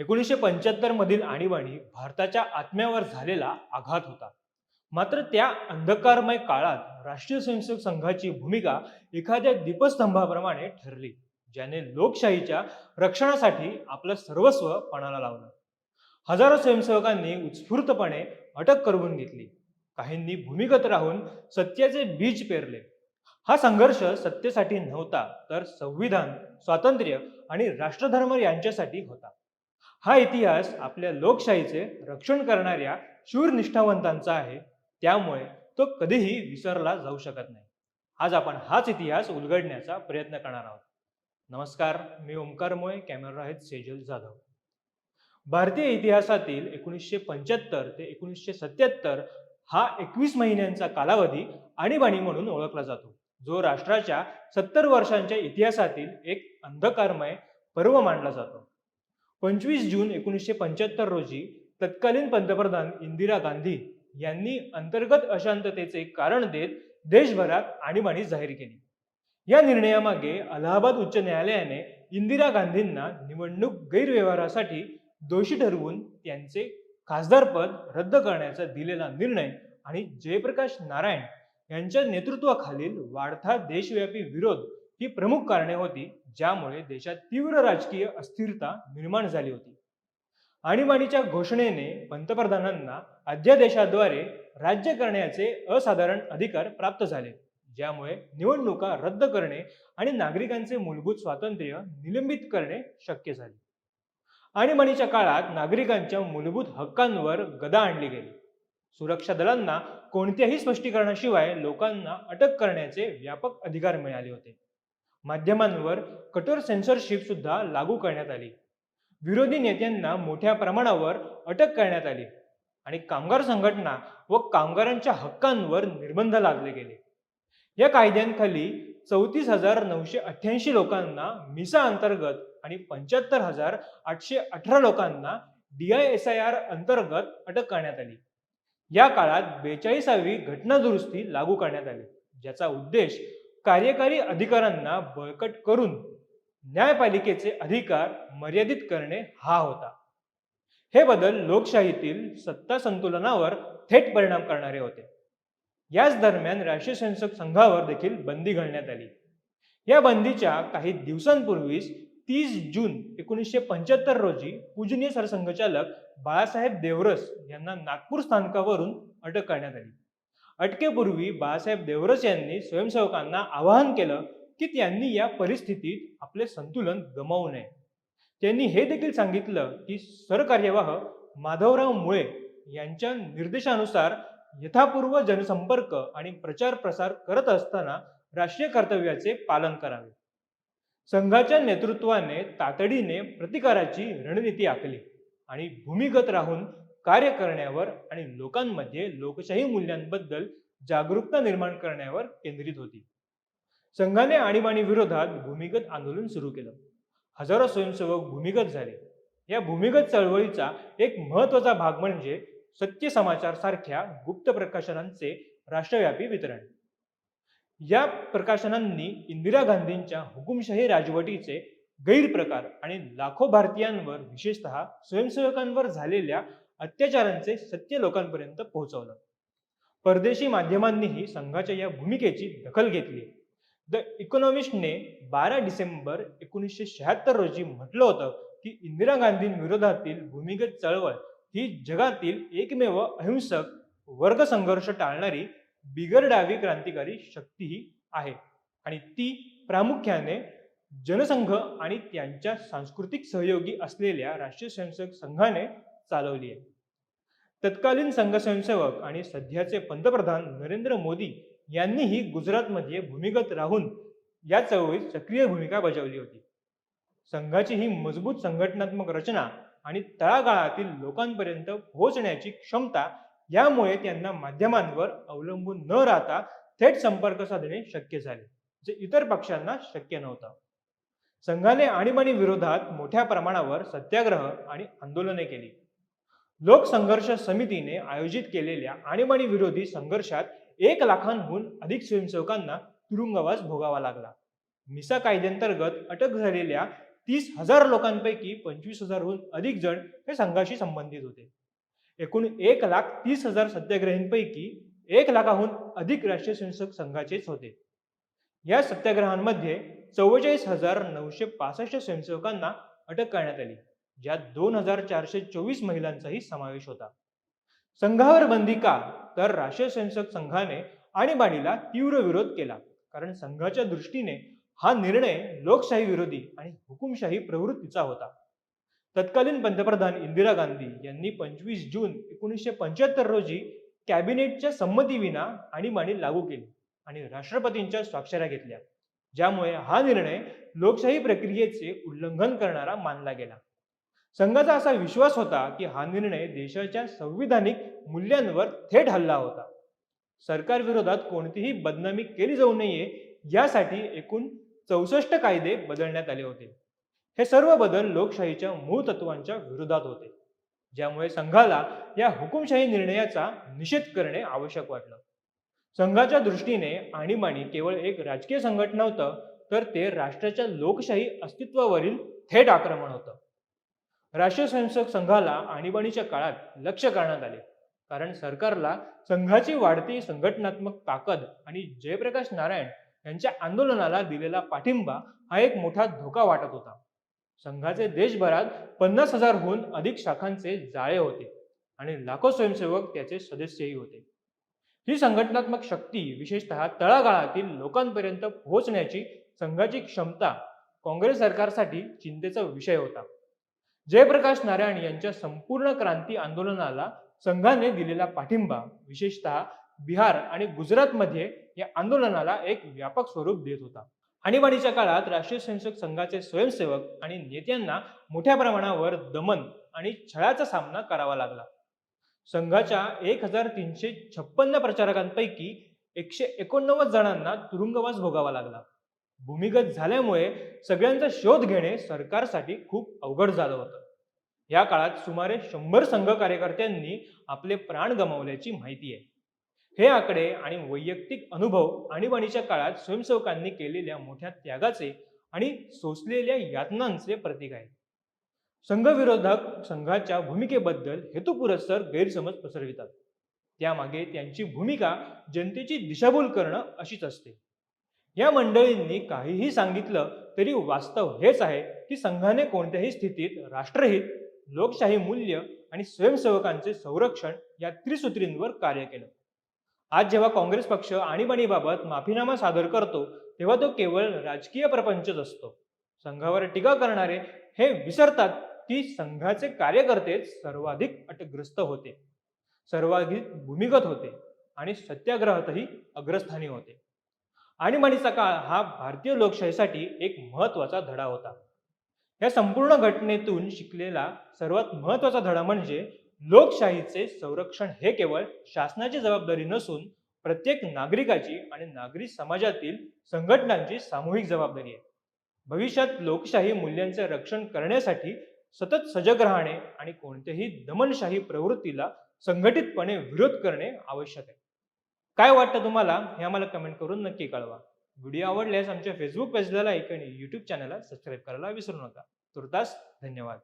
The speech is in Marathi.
एकोणीसशे पंच्याहत्तर मधील आणीबाणी भारताच्या आत्म्यावर झालेला आघात होता. मात्र त्या अंधकारमय काळात राष्ट्रीय स्वयंसेवक संघाची भूमिका एखाद्या दीपस्तंभाप्रमाणे ठरली ज्याने लोकशाहीच्या रक्षणासाठी आपलं सर्वस्व पणाला लावलं. हजारो स्वयंसेवकांनी उत्स्फूर्तपणे अटक करवून घेतली. काहींनी भूमिगत राहून सत्याचे बीज पेरले. हा संघर्ष सत्तेसाठी नव्हता तर संविधान स्वातंत्र्य आणि राष्ट्रधर्म यांच्यासाठी होता. हा इतिहास आपल्या लोकशाहीचे रक्षण करणाऱ्या शूर निष्ठावंतांचा आहे. त्यामुळे तो कधीही विसरला जाऊ शकत नाही. आज आपण हाच इतिहास उलगडण्याचा प्रयत्न करणार आहोत. नमस्कार मी ओंकार मोय कॅमेरा आहेत सेजल जाधव. भारतीय इतिहासातील एकोणीसशे पंच्याहत्तर ते एकोणीसशे सत्याहत्तर हा एकवीस महिन्यांचा कालावधी आणीबाणी म्हणून ओळखला जातो. जो राष्ट्राच्या सत्तर वर्षांच्या इतिहासातील एक अंधकारमय पर्व मानला जातो. पंचवीस जून एकोणीसशे पंच्याहत्तर रोजी तत्कालीन पंतप्रधान इंदिरा गांधी यांनी अंतर्गत अशांततेचे कारण देत देशभरात आणीबाणी जाहीर केली. या निर्णयामागे अलाहाबाद उच्च न्यायालयाने इंदिरा गांधींना निवडणूक गैरव्यवहारासाठी दोषी ठरवून त्यांचे खासदारपद रद्द करण्याचा दिलेला निर्णय आणि जयप्रकाश नारायण यांच्या नेतृत्वाखालील वाढता देशव्यापी विरोध ही प्रमुख कारणे होती ज्यामुळे देशात तीव्र राजकीय अस्थिरता निर्माण झाली होती. आणीबाणीच्या घोषणेने पंतप्रधानांना अध्यादेशाद्वारे राज्य करण्याचे असाधारण अधिकार प्राप्त झाले ज्यामुळे निवडणुका रद्द करणे आणि नागरिकांचे मूलभूत स्वातंत्र्य निलंबित करणे शक्य झाले. आणीबाणीच्या काळात नागरिकांच्या मूलभूत हक्कांवर गदा आणली गेली. सुरक्षा दलांना कोणत्याही स्पष्टीकरणाशिवाय लोकांना अटक करण्याचे व्यापक अधिकार मिळाले होते. माध्यमांवर कठोर सेन्सरशिप सुद्धा लागू करण्यात आली. विरोधी नेत्यांना मोठ्या प्रमाणावर अटक करण्यात आली आणि कामगार संघटना व कामगारांच्या हक्कांवर निर्बंध लादले गेले. या कायद्यांखाली चौतीस हजार नऊशे अठ्ठ्याऐंशी लोकांना मिसा अंतर्गत आणि पंच्याहत्तर हजार आठशे अठरा लोकांना D I S I R अंतर्गत अटक करण्यात आली. या काळात बेचाळीसावी घटना दुरुस्ती लागू करण्यात आली ज्याचा उद्देश कार्यकारी अधिकाऱ्यांना बळकट करून न्यायपालिकेचे अधिकार मर्यादित करणे हा होता. हे बदल लोकशाहीतील सत्ता संतुलनावर थेट परिणाम करणारे होते. याच दरम्यान राष्ट्रीय संसद संघावर देखील बंदी घालण्यात आली. या बंदीच्या काही दिवसांपूर्वीच तीस जून एकोणीसशे पंच्याहत्तर रोजी पूजनीय सरसंघचालक बाळासाहेब देवरस यांना नागपूर स्थानकावरून अटक करण्यात आली. अटकेपूर्वी बाळासाहेब देवरस यांनी स्वयंसेवकांना आवाहन केलं की त्यांनी या परिस्थितीत आपले संतुलन गमावू नये. त्यांनी हे देखील सांगितलं की सरकार्यवाह माधवराव मुळे यांच्या निर्देशानुसार यथापूर्व जनसंपर्क आणि प्रचार प्रसार करत असताना राष्ट्रीय कर्तव्याचे पालन करावे. संघाच्या नेतृत्वाने तातडीने प्रतिकाराची रणनीती आखली आणि भूमिगत राहून कार्य करण्यावर आणि लोकांमध्ये लोकशाही मूल्यांबद्दल जागरूकता निर्माण करण्यावर केंद्रित होती. संघाने आणीबाणी विरोधात भूमिगत आंदोलन सुरू केलं. हजारो स्वयंसेवक भूमिगत झाले. या भूमिगत चळवळीचा एक महत्त्वाचा भाग म्हणजे सत्य समाचार सारख्या गुप्त प्रकाशनांचे राष्ट्रव्यापी वितरण. या प्रकाशनांनी इंदिरा गांधींच्या हुकुमशाही राजवटीचे गैरप्रकार आणि लाखो भारतीयांवर विशेषतः स्वयंसेवकांवर झालेल्या अत्याचारांचे सत्य लोकांपर्यंत पोहोचवलं. परदेशी माध्यमांनीही संघाच्या या भूमिकेची दखल घेतली. द इकॉनॉमिस्टने बारा डिसेंबर एकोणीसशे शहात्तर रोजी म्हटलं होतं की इंदिरा गांधींविरोधातील भूमिगत चळवळ ही जगातील एकमेव अहिंसक वर्ग संघर्ष टाळणारी बिगर डावी क्रांतिकारी शक्तीही आहे. आणि ती प्रामुख्याने जनसंघ आणि त्यांच्या सांस्कृतिक सहयोगी असलेल्या राष्ट्रीय स्वयंसेवक संघाने चालवली आहे. तत्कालीन संघ स्वयंसेवक आणि सध्याचे पंतप्रधान नरेंद्र मोदी यांनीही गुजरातमध्ये भूमिगत राहून या चळवळीत सक्रिय भूमिका बजावली होती. संघाची ही मजबूत संघटनात्मक रचना आणि तळागाळातील लोकांपर्यंत पोहोचण्याची क्षमता यामुळे त्यांना माध्यमांवर अवलंबून न राहता थेट संपर्क साधणे शक्य झाले जे इतर पक्षांना शक्य नव्हतं. संघाने आणीबाणी विरोधात मोठ्या प्रमाणावर सत्याग्रह आणि आंदोलने केली. लोकसंघर्ष समितीने आयोजित केलेल्या आणीबाणी विरोधी संघर्षात एक लाखांहून अधिक स्वयंसेवकांना तुरुंगवास भोगावा लागला. मिसा कायद्यांतर्गत अटक झालेल्या तीस हजार लोकांपैकी पंचवीस हजारहून अधिक जण हे संघाशी संबंधित होते. एकूण एक लाख तीस हजार सत्याग्रहींपैकी एक लाखाहून अधिक राष्ट्रीय स्वयंसेवक संघाचेच होते. या सत्याग्रहांमध्ये चव्वेचाळीस हजार नऊशे पासष्ट स्वयंसेवकांना अटक करण्यात आली. ज्यात दोन हजार चारशे चोवीस महिलांचाही समावेश होता. संघावर बंदी का? तर राष्ट्रीय संसद संघाने आणीबाणीला तीव्र विरोध केला. कारण संघाच्या दृष्टीने हा निर्णय लोकशाही विरोधी आणि हुकुमशाही प्रवृत्तीचा होता. तत्कालीन पंतप्रधान इंदिरा गांधी यांनी पंचवीस जून एकोणीसशे पंच्याहत्तर रोजी कॅबिनेटच्या संमतीविना आणीबाणी लागू केली आणि राष्ट्रपतींच्या स्वाक्षऱ्या घेतल्या. ज्यामुळे हा निर्णय लोकशाही प्रक्रियेचे उल्लंघन करणारा मानला गेला. संघाचा असा विश्वास होता की हा निर्णय देशाच्या संविधानिक मूल्यांवर थेट हल्ला होता. सरकार विरोधात कोणतीही बदनामी केली जाऊ नये यासाठी एकूण चौसष्ट कायदे बदलण्यात आले होते. हे सर्व बदल लोकशाहीच्या मूळ तत्वांच्या विरोधात होते. ज्यामुळे संघाला या हुकुमशाही निर्णयाचा निषेध करणे आवश्यक वाटलं. संघाच्या दृष्टीने आणीबाणी केवळ एक राजकीय संघटना नव्हतं तर ते राष्ट्राच्या लोकशाही अस्तित्वावरील थेट आक्रमण होतं. राष्ट्रीय स्वयंसेवक संघाला आणीबाणीच्या काळात लक्ष करण्यात आले. कारण सरकारला संघाची वाढती संघटनात्मक ताकद आणि जयप्रकाश नारायण यांच्या आंदोलनाला दिलेला पाठिंबा हा एक मोठा धोका वाटत होता. संघाचे देशभरात पन्नास हजारहून अधिक शाखांचे जाळे होते आणि लाखो स्वयंसेवक त्याचे सदस्यही होते. ही संघटनात्मक शक्ती विशेषतः तळागाळातील लोकांपर्यंत पोहोचण्याची संघाची क्षमता काँग्रेस सरकारसाठी चिंतेचा विषय होता. जयप्रकाश नारायण यांच्या संपूर्ण क्रांती आंदोलनाला संघाने दिलेला पाठिंबा विशेषतः बिहार आणि गुजरातमध्ये या आंदोलनाला एक व्यापक स्वरूप देत होता. आणीबाणीच्या काळात राष्ट्रीय स्वयंसेवक संघाचे स्वयंसेवक आणि नेत्यांना मोठ्या प्रमाणावर दमन आणि छळाचा सामना करावा लागला. संघाच्या एक हजार तीनशे छप्पन्न प्रचारकांपैकी एकशे एकोणनव्वद जणांना तुरुंगवास भोगावा लागला. भूमिगत झाल्यामुळे सगळ्यांचा शोध घेणे सरकारसाठी खूप अवघड झालं होतं. या काळात सुमारे शंभर संघ कार्यकर्त्यांनी आपले प्राण गमावल्याची माहिती आहे. हे आकडे आणि वैयक्तिक अनुभव आणीबाणीच्या काळात स्वयंसेवकांनी केलेल्या मोठ्या त्यागाचे आणि सोसलेल्या यातनांचे प्रतीक आहे. संघविरोधक संघाच्या भूमिकेबद्दल हेतुपुरस्सर गैरसमज पसरवितात. त्यामागे त्यांची भूमिका जनतेची दिशाभूल करणं अशीच असते. या मंडळींनी काहीही सांगितलं तरी वास्तव हेच आहे की संघाने कोणत्याही स्थितीत राष्ट्रहित लोकशाही मूल्य आणि स्वयंसेवकांचे संरक्षण या त्रिसूत्रींवर कार्य केलं. आज जेव्हा काँग्रेस पक्ष आणीबाणीबाबत माफीनामा सादर करतो तेव्हा तो केवळ राजकीय प्रपंचच असतो. संघावर टीका करणारे हे विसरतात की संघाचे कार्यकर्तेच सर्वाधिक अटग्रस्त होते. सर्वाधिक भूमिगत होते आणि सत्याग्रहातही अग्रस्थानी होते. आणीबाणीचा काळ हा भारतीय लोकशाहीसाठी एक महत्त्वाचा धडा होता. या संपूर्ण घटनेतून शिकलेला सर्वात महत्त्वाचा धडा म्हणजे लोकशाहीचे संरक्षण हे केवळ शासनाची जबाबदारी नसून प्रत्येक नागरिकाची आणि नागरी समाजातील संघटनांची सामूहिक जबाबदारी आहे. भविष्यात लोकशाही मूल्यांचे रक्षण करण्यासाठी सतत सजग राहणे आणि कोणत्याही दमनशाही प्रवृत्तीला संघटितपणे विरोध करणे आवश्यक आहे. काय वाटतं तुम्हाला? हे आम्हाला कमेंट करून नक्की कळवा. व्हिडिओ आवडल्यास आमच्या फेसबुक पेजला लाईक आणि यूट्यूब चॅनलला सबस्क्राईब करायला विसरू नका. तुर्तास धन्यवाद.